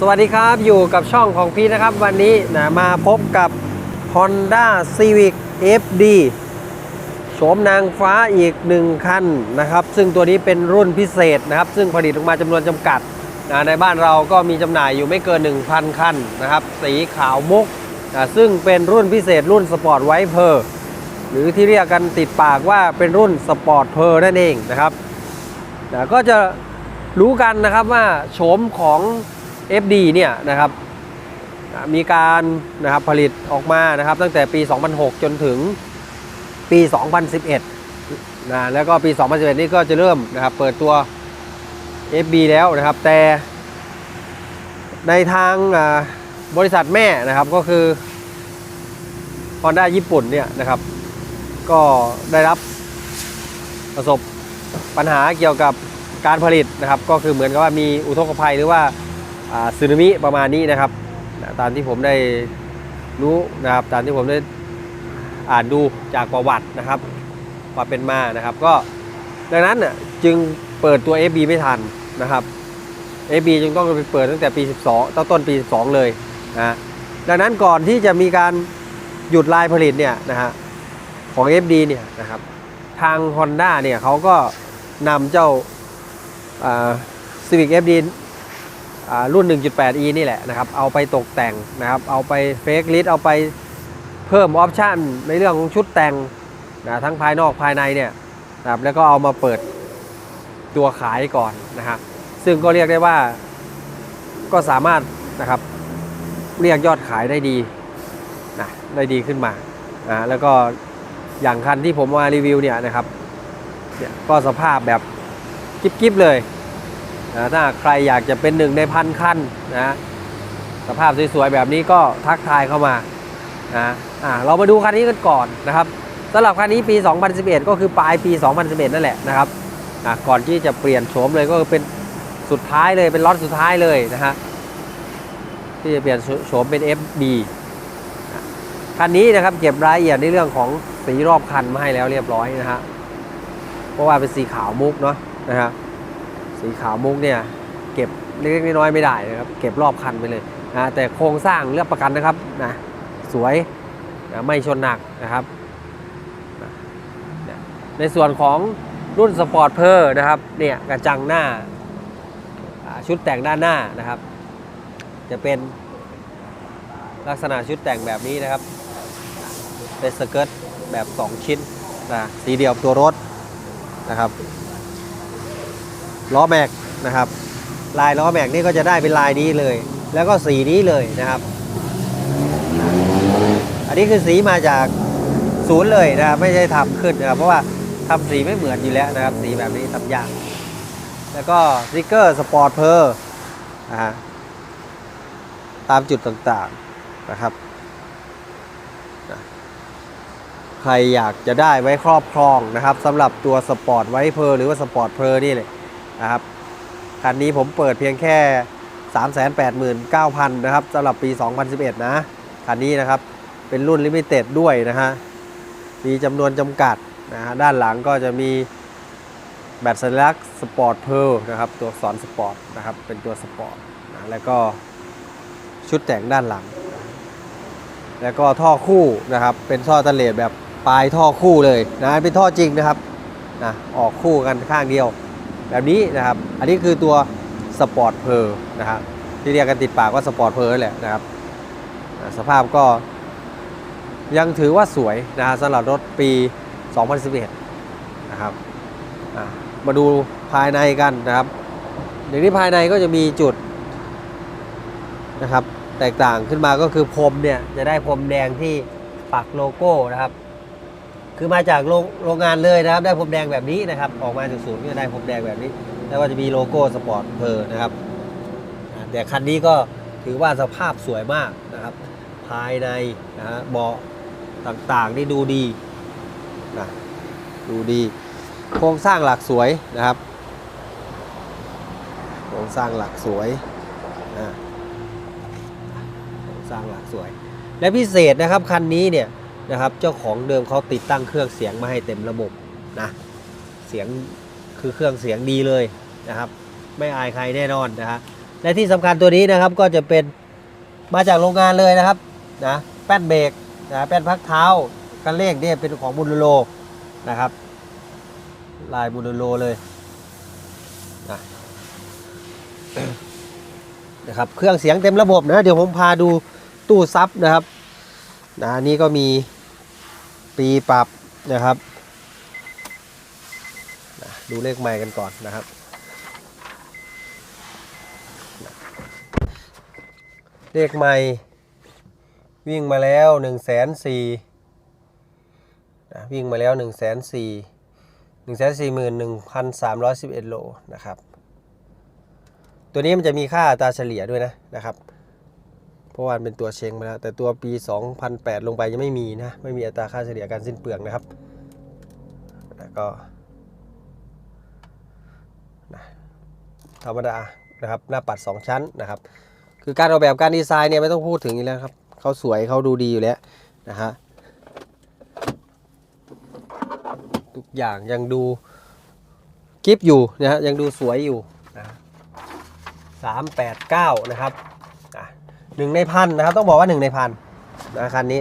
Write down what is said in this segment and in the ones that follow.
สวัสดีครับอยู่กับช่องของพี่นะครับ วันนี้นะมาพบกับ Honda Civic FD โฉมนางฟ้าอีกหนึ่งคันนะครับ ซึ่งตัวนี้เป็นรุ่นพิเศษนะครับ ซึ่งผลิตออกมาจำนวนจำกัดนะในบ้านเราก็มีจำหน่ายอยู่ไม่เกิน 1,000 คันนะครับ สีขาวมุกนะซึ่งเป็นรุ่นพิเศษรุ่นสปอร์ตไวเพอร์หรือที่เรียกกันติดปากว่าเป็นรุ่นสปอร์ตเพอร์นั่นเองนะครับนะก็จะรู้กันนะครับว่าโฉมของ FD เนี่ยนะครับมีการนะครับผลิตออกมานะครับตั้งแต่ปี 2006 จนถึงปี 2011นะแล้วก็ปี 2011 นี่ก็จะเริ่มนะครับเปิดตัว FB แล้วนะครับแต่ในทางบริษัทแม่นะครับก็คือ Honda ญี่ปุ่นเนี่ยนะครับ ก็ได้รับประสบปัญหาเกี่ยวกับการผลิตนะครับ ก็คือเหมือนกับว่ามีอุทกภัยหรือว่า สึนามิประมาณนี้นะครับนะตามที่ผมได้รู้นะครับ ตามที่ผมได้อ่านดูจากประวัตินะครับความเป็นมานะครับ ก็ดังนั้นน่ะจึงเปิดตัว FB ไม่ทันนะครับ FB จึงต้องไปเปิดตั้งแต่ปี 12ต้นต้นปี 12 เลยนะดังนั้นก่อนที่จะมีการหยุดลายผลิตเนี่ยนะฮะของ FD เนี่ยนะครับทาง Honda เนี่ยเขาก็นำเจ้า Civic FD รุ่น 1.8e นี่แหละนะครับเอาไปตกแต่งนะครับเอาไปเฟกลิสเอาไปเพิ่มออปชันในเรื่องของชุดแต่งนะทั้งภายนอกภายในเนี่ยนะครับแล้วก็เอามาเปิดตัวขายก่อนนะครับซึ่งก็เรียกได้ว่าก็สามารถนะครับเรียกยอดขายได้ดีนะได้ดีขึ้นมานะแล้วก็อย่างคันที่ผมมารีวิวเนี่ยนะครับเนี่ยก็สภาพแบบกิ๊บๆเลย นะถ้าใครอยากจะเป็นหนึ่งในพันคันนะสภาพสวยๆแบบนี้ก็ทักทายเข้ามานะอ่าเรามาดูคันนี้กันก่อนนะครับสำหรับคันนี้ปี 2011 ก็คือปลายปี 2011 นั่นแหละนะครับอ่าก่อนที่จะเปลี่ยนโฉมเลยก็เป็นสุดท้ายเลยเป็นล็อตสุดท้ายเลยนะฮะที่จะเปลี่ยนโฉมเป็น FD นะคันนี้นะครับเก็บรายละเอียดในเรื่องของสีรอบคันมาให้แล้วเรียบร้อยนะฮะเพราะว่าเป็นสีขาวมุกเนาะนะฮะ สีขาวมุกเนี่ยเก็บเล็กๆน้อยๆไม่ได้นะครับ เก็บรอบคันไปเลยนะแต่โครงสร้างเลือกประกันนะครับนะสวยนะไม่ชนหนักนะครับนะในส่วนของรุ่นสปอร์ตเพอร์นะครับเนี่ยกระจังหน้าอ่าชุดแต่งด้านหน้านะครับ จะเป็นลักษณะชุดแต่งแบบนี้นะครับ เป็นสเกิร์ตแบบ 2 ชิ้นนะสีเดียวตัวรถนะครับ ล้อแม็กนะครับ ลายล้อแม็กนี่ก็จะได้เป็นลายนี้เลย แล้วก็สีนี้เลยนะครับ อันนี้คือสีมาจากศูนย์เลยนะครับไม่ใช่ทำขึ้นนะครับเพราะว่าทำสีไม่เหมือนอยู่แล้วนะครับ สีแบบนี้ทำยากแล้วก็สติกเกอร์สปอร์ตเพอร์นะฮะตามจุดต่างๆนะครับ ใครอยากจะได้ไว้ครอบครองนะครับสำหรับตัวสปอร์ตไวเพอร์หรือว่าสปอร์ตเพอร์นี่เลย นะครับคันนี้ผมเปิดเพียงแค่ 389,000นะครับสำหรับปี 2011 นะคันนี้นะครับเป็นรุ่นลิมิเต็ดด้วยนะฮะมีจำนวนจำกัดนะฮะด้านหลังก็จะมีแบตสัญลักษณ์สปอร์ตเพลนะครับตัวสอักษรสปอร์ตนะครับเป็นตัวสปอร์ตนะแล้วก็ชุดแต่งด้านหลัง แล้วก็ท่อคู่นะครับเป็นท่อตะเลดแบบปลายท่อคู่เลยนะเป็นท่อจริงนะครับนะออกคู่กันข้างเดียว แบบนี้นะครับ อันนี้คือตัวสปอร์ตเพลนะครับที่เรียกกันติดปากว่าสปอร์ตเพลแหละนะครับ สภาพก็ยังถือว่าสวยนะฮะสำหรับรถปี 2011 นะครับมาดูภายในกันนะครับอย่างนี้ภายในก็จะมีจุดนะครับ แตกต่างขึ้นมาก็คือพรมเนี่ยจะได้พรมแดงที่ปักโลโก้นะครับ คือมาจากโรงโรงงานเลยนะครับ ได้พรมแดงแบบนี้นะครับ ออกมาจากศูนย์ก็ได้พรมแดงแบบนี้ แล้วก็จะมีโลโก้สปอร์ตเพอร์นะครับ แต่คันนี้ก็ถือว่าสภาพสวยมากนะครับ ภายในนะฮะเบาะต่างๆนี่ดูดีนะดูดี โครงสร้างหลักสวยนะครับ โครงสร้างหลักสวยนะโครงสร้างหลักสวย และพิเศษนะครับคันนี้เนี่ย นะครับ เจ้าของเดิมเขาติดตั้งเครื่องเสียงมาให้เต็มระบบนะเสียงคือเครื่องเสียงดีเลยนะครับ ไม่อายใครแน่นอนนะฮะและที่สำคัญตัวนี้นะครับก็จะเป็นมาจากโรงงานเลยนะครับนะแป้นเบรกนะแป้นพักเท้ากันเลขเนี่ยเป็นของบุญโลนะครับ ลายบุญโลเลยนะนะครับเครื่องเสียงเต็มระบบนะเดี๋ยวผมพาดูตู้ซับนะครับนะนี่ก็มี ปีปรับนะครับดูเลขใหม่กันก่อนนะครับ เลขใหม่วิ่งมาแล้ว1นึ่งแสนสี่วิ่งมาแล้ว1นึ่งแสนสี่หนึ่งแสนสี่หมื่นหนึ่งพันสามร้อยสิบเอ็ดโลนะครับ ตัวนี้มันจะมีค่าตาเฉลี่ยด้วยนะนะครับ เพราะว่ามันเป็นตัวเชงมาแล้วแต่ตัวปี 2008 ลงไปยังไม่มีนะ ไม่มีอัตราค่าเฉลี่ยการสิ้นเปลืองนะครับ แล้วก็ธรรมดานะครับหน้าปัด 2 ชั้นนะครับ คือการออกแบบการดีไซน์เนี่ยไม่ต้องพูดถึงอีกแล้วครับเขาสวยเขาดูดีอยู่แล้วนะฮะทุกอย่างยังดูกิฟอยู่นะฮะยังดูสวยอยู่นะสามแปดเก้านะครับ หนึ่งในพันนะครับ ต้องบอกว่าหนึ่งในพันนะคันนี้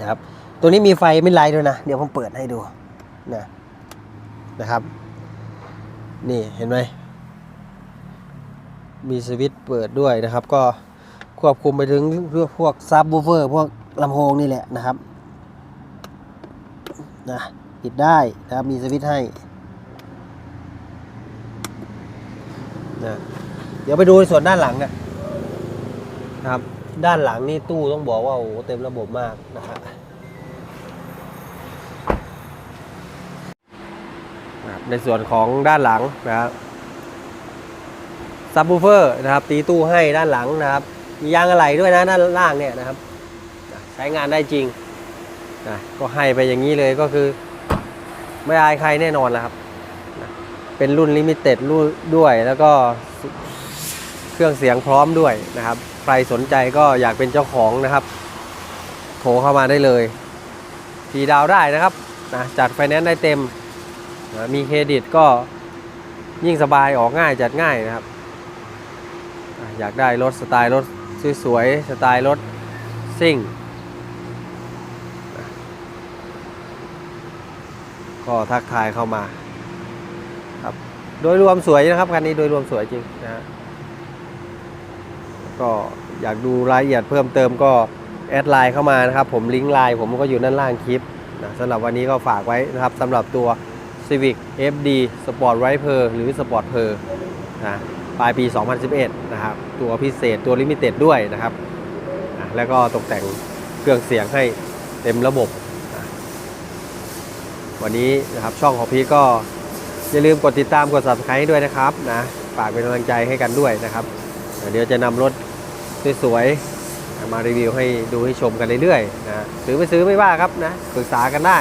นะครับ ตัวนี้มีไฟไม่ไลท์ด้วยนะ เดี๋ยวผมเปิดให้ดูนะนะครับ นี่เห็นไหมมีสวิตช์เปิดด้วยนะครับ ก็ควบคุมไปถึงเรื่องพวกซับบูเฟอร์พวกลำโพงนี่แหละนะครับนะปิดได้นะครับมีสวิตช์ให้นะเดี๋ยวไปดูในส่วนด้านหลังนะ นะครับ ด้านหลังนี่ตู้ต้องบอกว่าโอ้เต็มระบบมากนะครับในส่วนของด้านหลังนะครับซับวูเฟอร์นะครับ ตีตู้ให้ด้านหลังนะครับ มียางอะไหล่ด้วยนะด้านล่างเนี่ยนะครับ ใช้งานได้จริงนะก็ให้ไปอย่างนี้เลยก็คือ ไม่อายใครแน่นอนแล้วครับนะเป็นรุ่นลิมิเต็ดรุ่นด้วยแล้วก็ เครื่องเสียงพร้อมด้วยนะครับ ใครสนใจก็อยากเป็นเจ้าของนะครับ โทรเข้ามาได้เลยทีดาวได้นะครับนะจัดไฟแนนซ์ได้เต็มนะมีเครดิตก็ยิ่งสบายออกง่ายจัดง่ายนะครับอยากได้รถสไตล์รถสวยๆสไตล์รถซิ่งก็ทักทายเข้ามาครับโดยรวมสวยนะครับคันนี้โดยรวมสวยจริงนะฮะ ก็อยากดูรายละเอียดเพิ่มเติมก็แอดไลน์เข้ามานะครับ ผมลิงก์ไลน์ผมก็อยู่ด้านล่างคลิปนะสำหรับวันนี้ก็ฝากไว้นะครับสำหรับตัว Civic FD Sport r i p e r หรือ Sport Per นะปลายปี 2011 นะครับ ตัวพิเศษตัวลิมิเต็ดด้วยนะครับอะแล้วก็ตกแต่งเครื่องเสียงให้เต็มระบบนะวันนี้นะครับช่องของพีก็อย่าลืมกดติดตามกด subscribe ด้วยนะครับนะฝากเป็นกำลังใจให้กันด้วยนะครับ เดี๋ยวจะนำรถสวยๆมารีวิวให้ดูให้ชมกันเรื่อยๆนะซื้อไม่ซื้อไม่ว่าครับนะปรึกษากันได้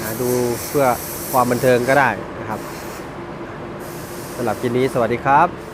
นะดูเพื่อความบันเทิงก็ได้นะครับสำหรับคลิปนี้สวัสดีครับ